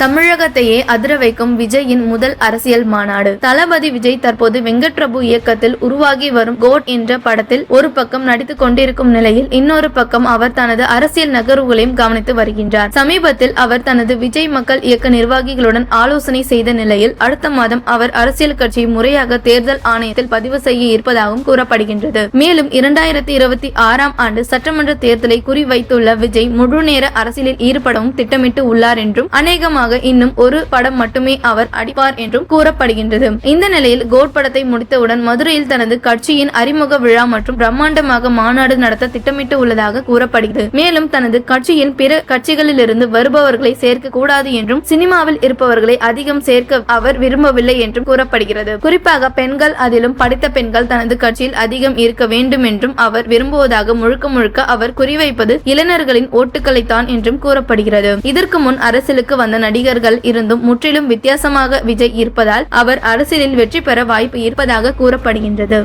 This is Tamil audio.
தமிழகத்தையே அதிர வைக்கும் விஜயின் முதல் அரசியல் மாநாடு. தளபதி விஜய் தற்போது வெங்கட் பிரபு இயக்கத்தில் உருவாகி வரும் கோட் என்ற படத்தில் ஒரு பக்கம் நடித்துக் கொண்டிருக்கும் நிலையில் இன்னொரு பக்கம் அவர் தனது அரசியல் நகர்வுகளையும் கவனித்து வருகின்றார். சமீபத்தில் அவர் தனது விஜய் மக்கள் இயக்க நிர்வாகிகளுடன் ஆலோசனை செய்த நிலையில் அடுத்த மாதம் அவர் அரசியல் கட்சியை முறையாக தேர்தல் ஆணையத்தில் பதிவு செய்ய இருப்பதாகவும் கூறப்படுகின்றது. மேலும் இரண்டாயிரத்தி இருபத்தி ஆறாம் ஆண்டு சட்டமன்ற தேர்தலை குறிவைத்துள்ள விஜய் முழு நேர அரசியலில் ஈடுபடவும் திட்டமிட்டு உள்ளார் என்றும் அநேகமாக இன்னும் ஒரு படம் மட்டுமே அவர் அடிப்பார் என்றும் கூறப்படுகின்றது. இந்த நிலையில் கோட் படத்தை முடித்தவுடன் மதுரையில் தனது கட்சியின் அறிமுக விழா மற்றும் பிரம்மாண்டமாக மாநாடு நடத்த திட்டமிட்டு உள்ளதாக கூறப்படுகிறது. மேலும் தனது கட்சியின் பிற கட்சிகளிலிருந்து வருபவர்களை சேர்க்க கூடாது என்றும் சினிமாவில் இருப்பவர்களை அதிகம் சேர்க்க அவர் விரும்பவில்லை என்றும் கூறப்படுகிறது. குறிப்பாக பெண்கள் அதிலும் படித்த பெண்கள் தனது கட்சியில் அதிகம் இருக்க வேண்டும் என்றும் அவர் விரும்புவதாக முழுக்க முழுக்க அவர் குறிவைப்பது இளைஞர்களின் ஓட்டுக்களைத்தான் என்றும் கூறப்படுகிறது. இதற்கு முன் அரசியலுக்கு வந்த நடிகர்கள் இருந்தும் முற்றிலும் வித்தியாசமாக விஜய் இருப்பதால் அவர் அரசியலில் வெற்றி பெற வாய்ப்பு இருப்பதாக கூறப்படுகின்றது.